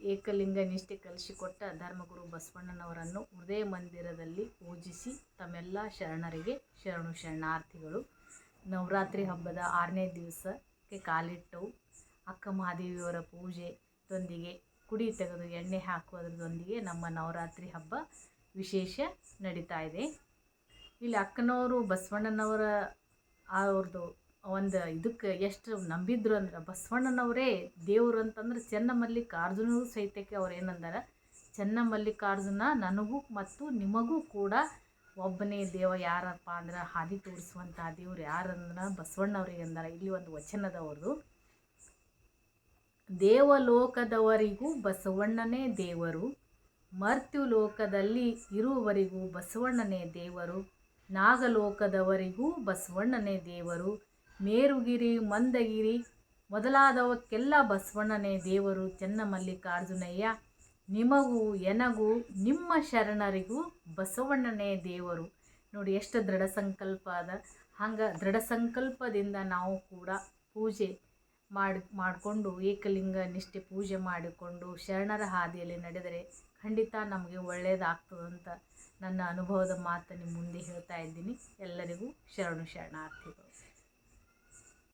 ಏಕಲಿಂಗ ನಿಷ್ಠೆ ಕಲಿಸಿಕೊಟ್ಟ ಧರ್ಮಗುರು ಬಸವಣ್ಣನವರನ್ನು ಹೃದಯ ಮಂದಿರದಲ್ಲಿ ಪೂಜಿಸಿ ತಮ್ಮೆಲ್ಲ ಶರಣರಿಗೆ ಶರಣು ಶರಣಾರ್ಥಿಗಳು. ನವರಾತ್ರಿ ಹಬ್ಬದ ಆರನೇ ದಿವಸಕ್ಕೆ ಕಾಲಿಟ್ಟು ಅಕ್ಕ ಮಹಾದೇವಿಯವರ ಪೂಜೆದೊಂದಿಗೆ ಕುಡಿ ತೆಗೆದು ಎಣ್ಣೆ ಹಾಕುವುದರೊಂದಿಗೆ ನಮ್ಮ ನವರಾತ್ರಿ ಹಬ್ಬ ವಿಶೇಷ ನಡೀತಾ ಇದೆ. ಇಲ್ಲಿ ಅಕ್ಕನವರು ಬಸವಣ್ಣನವರ ಅವ್ರದ್ದು ಒಂದು ಇದಕ್ಕೆ ಎಷ್ಟು ನಂಬಿದ್ರು ಅಂದ್ರೆ ಬಸವಣ್ಣನವರೇ ದೇವ್ರು ಅಂತಂದ್ರೆ ಚೆನ್ನಮಲ್ಲಿಕಾರ್ಜುನರು ಸಹಿತಕ್ಕೆ ಅವ್ರು ಏನಂದಾರ? ಚೆನ್ನಮಲ್ಲಿಕಾರ್ಜುನ ನನಗೂ ಮತ್ತು ನಿಮಗೂ ಕೂಡ ಒಬ್ಬನೇ ದೇವ ಯಾರಪ್ಪ ಅಂದ್ರೆ ಹಾದಿ ತೋರಿಸುವಂಥ ದೇವ್ರು ಯಾರಂದ್ರೆ ಬಸವಣ್ಣವ್ರಿಗೆ ಅಂದಾರ. ಇಲ್ಲಿ ಒಂದು ವಚನದವ್ರದ್ದು ದೇವಲೋಕದವರಿಗೂ ಬಸವಣ್ಣನೇ ದೇವರು ಮರ್ತ್ಯು ಲೋಕದಲ್ಲಿ ಇರುವವರಿಗೂ ಬಸವಣ್ಣನೇ ದೇವರು, ನಾಗಲೋಕದವರಿಗೂ ಬಸವಣ್ಣನೇ ದೇವರು ಮೇರುಗಿರಿ, ಮಂದಗಿರಿ, ಮೊದಲಾದವಕ್ಕೆಲ್ಲ ಬಸವಣ್ಣನೇ ದೇವರು, ಚೆನ್ನಮಲ್ಲಿಕಾರ್ಜುನಯ್ಯ. ನಿಮಗೂ, ಎನಗೂ, ನಿಮ್ಮ ಶರಣರಿಗೂ ಬಸವಣ್ಣನೇ ದೇವರು. ನೋಡಿ, ಎಷ್ಟು ದೃಢ ಸಂಕಲ್ಪ ಅದ. ಹಂಗೆ ದೃಢ ಸಂಕಲ್ಪದಿಂದ ನಾವು ಕೂಡ ಪೂಜೆ ಮಾಡಿ, ಮಾಡಿಕೊಂಡು ಏಕಲಿಂಗ ನಿಷ್ಠೆ ಪೂಜೆ ಮಾಡಿಕೊಂಡು ಶರಣರ ಹಾದಿಯಲ್ಲಿ ನಡೆದರೆ ಖಂಡಿತ ನಮಗೆ ಒಳ್ಳೆಯದಾಗ್ತದಂತ ನನ್ನ ಅನುಭವದ ಮಾತು ನಿಮ್ಮ ಮುಂದೆ ಹೇಳ್ತಾ ಇದ್ದೀನಿ. ಎಲ್ಲರಿಗೂ ಶರಣು ಶರಣಾರ್ಥಿಗಳು.